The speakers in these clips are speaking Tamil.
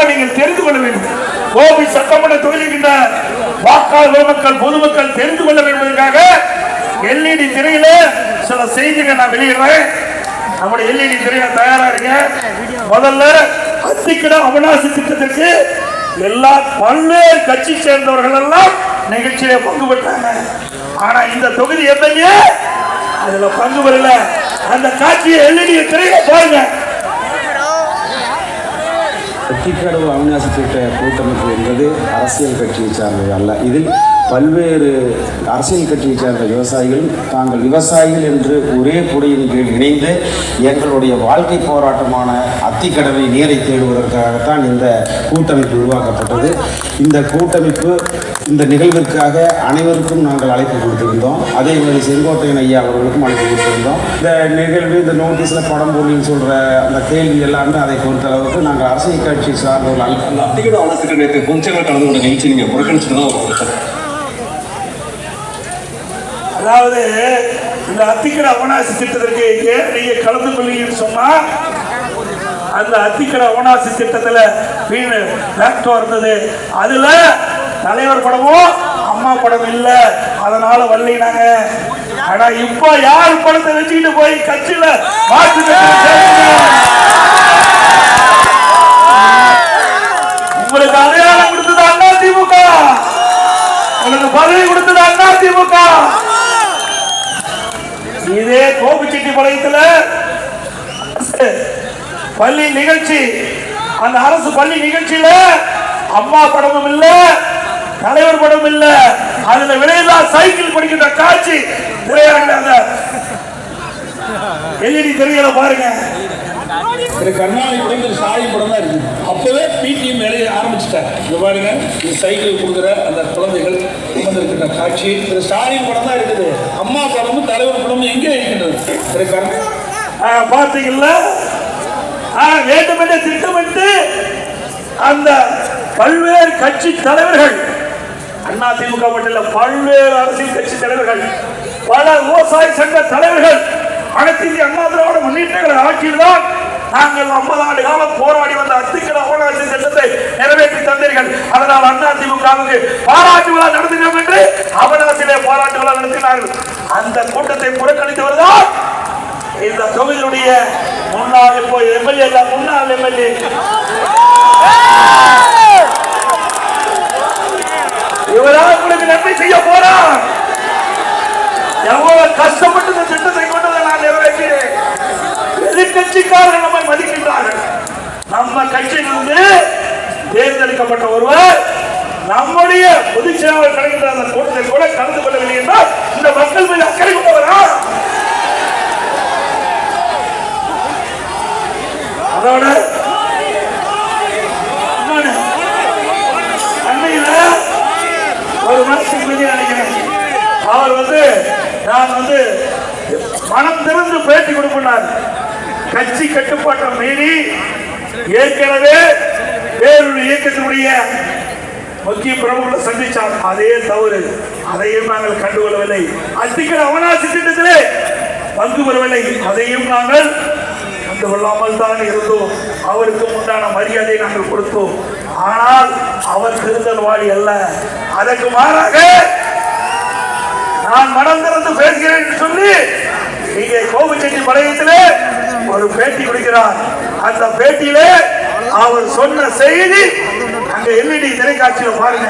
கண்டிப்பாக நீங்கள் தெரிந்து கொள்ள வேண்டும். கோபி சட்டமன்ற தொகுதிக்கின்ற வாக்காளர் மக்கள் பொதுமக்கள் தெரிந்து கொள்ள வேண்டும் என்பதற்காக எல்இடி திரையில சில செய்திகள் நான் வெளியிடுறேன். நம்முடைய எல்இடி திரையில தயாரா இருங்க முதல்ல அத்திக்கிடம் அவனாசி திட்டத்திற்கு எல்லா பல்வேறு கட்சி சேர்ந்தவர்கள் எல்லாம் நிகழ்ச்சியில பங்கு பெற்றாங்க. ஆனா இந்த தொகுதி எம்எல்ஏ அதுல பங்கு பெறல. அந்த காட்சியை எல்இடி திரையில பாருங்க. வெற்றிக்கடவு அவிநாசி திட்ட கூட்டமைப்பு என்பது அரசியல் கட்சியை சார்ந்தது அல்ல. இதில் பல்வேறு அரசியல் கட்சியை சேர்ந்த விவசாயிகள் தாங்கள் விவசாயிகள் என்று ஒரே குடையின் கீழ் இணைந்து எங்களுடைய வாழ்க்கை போராட்டமான அத்திக்கடவை நீரை தேடுவதற்காகத்தான் இந்த கூட்டமைப்பு உருவாக்கப்பட்டது. இந்த கூட்டமைப்பு இந்த நிகழ்விற்காக அனைவருக்கும் நாங்கள் அழைப்பு கொடுத்திருந்தோம். அதே மாதிரி செங்கோட்டையன் ஐயா அவர்களுக்கும் அழைப்பு கொடுத்திருந்தோம். இந்த நிகழ்வு இந்த நோட்டீஸில் படம் போலின்னு சொல்கிற அந்த கேள்வி எல்லாமே அதை பொறுத்த அளவுக்கு நாங்கள் அரசியல் கட்சி சார்ந்தவர்கள் அழைப்பு அந்த அத்திகட வளர்த்துட்டு நேற்று கலந்து கொண்ட நிகழ்ச்சி நீங்கள் புறக்கணிச்சுட்டு தான் அதாவது இந்த அத்திக்கடை அவனாசி திட்டத்திற்கு ஏன் நீங்க கலந்து கொள்ளீங்கன்னு சொன்னா அந்த அத்திக்கடை அவனாசி திட்டத்துல வீண் ஃபேக்டோ இருந்தது. அதுல தலைவர் படமும் அம்மா படம் இல்ல. அதனால வரலினாங்க. ஆனா இப்ப யார் படத்தை வச்சுக்கிட்டு போய் கட்சியில மாற்று உங்களுக்கு அடையாளம் கொடுத்தது அண்ணா திமுக. உங்களுக்கு பதவி கொடுத்தது அண்ணா திமுக. இதே கோபிச்செட்டிப்பாளையத்துல பள்ளி நிகழ்ச்சி அந்த அரசு பள்ளி நிகழ்ச்சியில அம்மா படமும் இல்ல தலைவர் படம் இல்ல. அதுல விலையில்லா சைக்கிள் படிக்கின்ற காட்சி திரையரங்க அந்த எல்இடி திரையில பாருங்க. திரு கருணாநிதி படம் படம் தான் இருக்கு. அப்பவே பிடிஎம் வேலையை ஆரம்பிச்சிட்டாங்க இந்த பாருங்க இந்த சைக்கிள் கொடுக்குற அந்த காட்சி திரு ஸ்டாலின் படம் தான் இருக்குது. அம்மா படமும் தலைவர் படமும் எங்கே இருக்கின்றது? பார்த்தீங்களா வேண்டுமென்றே திட்டமிட்டு அந்த பல்வேறு கட்சி தலைவர்கள் அண்ணா திமுக மட்டும் பல்வேறு அரசியல் கட்சி தலைவர்கள் பல விவசாய சங்க தலைவர்கள் அனைத்து இந்திய அண்ணா திராவிட முன்னேற்ற ஆட்சியில் தான் நாங்கள் 50 ஆண்டு காலம் போராடி வந்த அத்திக்கட அவகாசி திட்டத்தை நிறைவேற்றி தந்தீர்கள். அதனால் அண்ணா திமுகவுக்கு பாராட்டு விழா நடந்து என்று அவகாசிலே பாராட்டு விழா நடத்தினார்கள் அந்த கூட்டத்தை புறக்கணித்தவர் தான் இந்த தொகுதியுடைய முன்னாள் இப்போ எம்எல்ஏ முன்னாள் எம்எல்ஏ இவரால் உங்களுக்கு நன்மை செய்ய போறான் எவ்வளவு கஷ்டப்பட்டு இந்த திட்டத்தை கொண்டதை நான் நிறைவேற்றினேன் எதிர்கட்சிக்காரர்கள் நம்மை மதிக்கின்றார்கள். நம்ம கட்சியிலிருந்து தேர்ந்தெடுக்கப்பட்ட ஒருவர் நம்முடைய பொதுச்சேவை செயலாளர் கிடைக்கின்ற அந்த கூட்டத்தை கூட கலந்து கொள்ளவில்லை என்றால் இந்த மக்கள் மீது அக்கறை கொண்டவரா? அதோட ஒரு மாசத்துக்கு முன்னாடி நினைக்கிறேன். அவர் வந்து நான் வந்து மனம் திறந்து பேட்டி கொடுப்பினார். கட்சி கட்டுப்பாட்டை மீறி ஏற்கனவே வேறொரு இயக்கத்தினுடைய முக்கிய பிரமுகர்களை சந்திச்சார் அதே தவறு. அதையும் நாங்கள் கண்டுகொள்ளவில்லை. அத்திக்கட அவனாசி திட்டத்திலே பங்கு பெறவில்லை. அதையும் நாங்கள் கண்டு கொள்ளாமல் தான் இருந்தோம். அவருக்கு உண்டான மரியாதை நாங்கள் கொடுத்தோம். ஆனால் அவர் திருந்தல்வாடி அல்ல. அதற்கு மாறாக நான் மனம் திறந்து பேசுகிறேன் சொல்லி இங்கே கோபிச்செட்டி படையத்திலே ஒரு பேட்டி கொடுக்கிறார். அந்த பேட்டியிலே அவர் சொன்ன செய்தி அங்க எல்இடி திரைக்காட்சியில பாருங்க.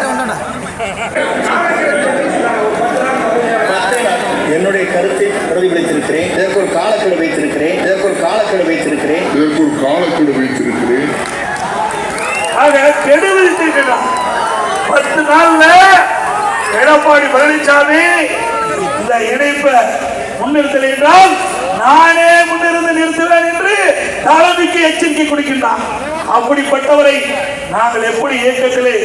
என்னுடைய கருத்தை பிரதிபலித்திருக்கிறேன். இதற்கு ஒரு காலக்கெடு வைத்திருக்கிறேன். இதற்கு ஒரு காலக்கெடு வைத்திருக்கிறேன். இதற்கு ஒரு காலக்கெடு வைத்திருக்கிறேன். ஆக கெடு விதித்திருக்கிறார் பத்து நாள்ல எடப்பாடி பழனிசாமி இந்த இணைப்பை முன்னிறுத்தல் என்றால் நானே முன்னிருந்து நிறுத்துவேன் என்று தலைமைக்கு எச்சரிக்கை கொடுக்கின்றான். அப்படிப்பட்டவரை நாங்கள் எப்படி இயக்கத்திலே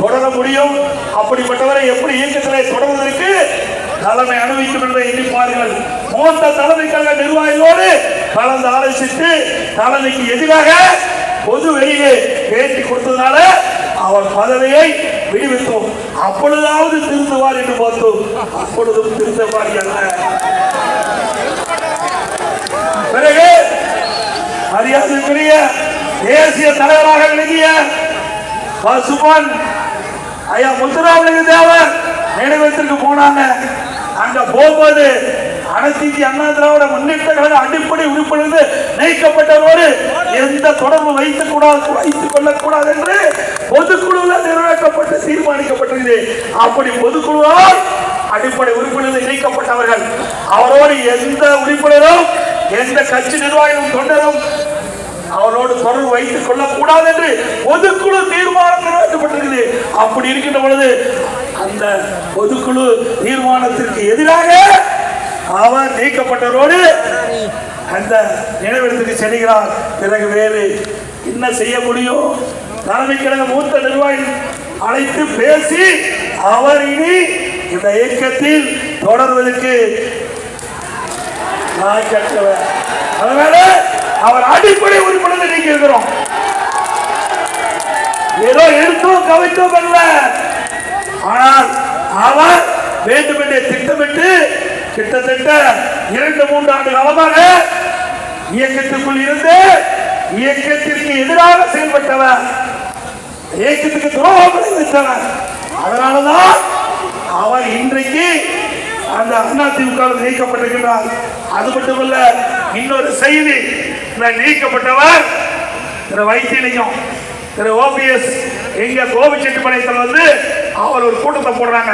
தொடர முடியும்? அப்படிப்பட்டவரை எப்படி இயக்கத்திலே தொடர்வதற்கு தலைமை அனுபவிக்கும் என்று எண்ணிப்பார்கள் மூத்த தலைமை நிர்வாகிகளோடு கலந்து ஆலோசித்து தலைமைக்கு எதிராக பொது வெளியே பேட்டி கொடுத்ததுனால அவர் பதவியை விடுவித்தோம். அப்பொழுதாவது திருந்துவார் என்று பார்த்தோம். அப்பொழுதும் திருந்தவார் அல்ல. பிறகு மரியாதைக்குரிய தேசிய தலைவராக விளங்கிய பசுமன் ஐயா முத்துராமலிங்க தேவர் நினைவகத்திற்கு போனாங்க. அங்க போகும்போது அனைத்து அண்ணா திராவிட முன்னேற்ற கழக அடிப்படை உறுப்பினர் நீக்கப்பட்டவரோடு எந்த தொடர்பு வைத்துக் கூடாது வைத்துக் கொள்ளக்கூடாது என்று பொதுக்குழுவில் நிறைவேற்றப்பட்டு தீர்மானிக்கப்பட்டது அப்படி பொதுக்குழுவால் அடிப்படை உறுப்பினர்கள் நீக்கப்பட்டவர்கள். அவரோடு எந்த உறுப்பினரும் எந்த கட்சி நிர்வாகிகளும் தொண்டரும் அவரோடு தொடர்பு வைத்துக் கொள்ளக்கூடாது என்று பொதுக்குழு தீர்மானம் நிறைவேற்றப்பட்டிருக்குது அப்படி இருக்கின்ற பொழுது அந்த பொதுக்குழு தீர்மானத்திற்கு எதிராக அவர் நீக்கப்பட்டவரோடு அந்த நினைவிடத்துக்கு செல்கிறார். பிறகு வேறு என்ன செய்ய முடியும்? தலைமை கழக மூத்த நிர்வாகி அழைத்து பேசி அவர் இனி இந்த இயக்கத்தில் தொடர்வதற்கு நான் கற்றவர் அதனால அவர் அடிப்படை உறுப்பினர் நீங்க இருக்கிறோம் ஏதோ எடுத்தோம் கவித்தோம் அல்ல ஆனால் அவர் வேண்டுமென்றே திட்டமிட்டு கிட்டத்தட்ட இரண்டு மூன்று ஆண்டு காலமாக இயக்கத்திற்குள் இருந்து இயக்கத்திற்கு எதிராக செயல்பட்டவர். இயக்கத்துக்கு துரோகம் விளைவித்தவர் அதனாலதான் அவர் இன்றைக்கு அந்த அண்ணா திமுக நீக்கப்பட்டிருக்கிறார் அது மட்டுமல்ல இன்னொரு செய்தி நீக்கப்பட்டவர் திரு வைத்தியலிங்கம் திரு ஓபிஎஸ் எங்க கோபிச்செட்டிப்பாளையத்தில் வந்து அவர் ஒரு கூட்டத்தை போடுறாங்க.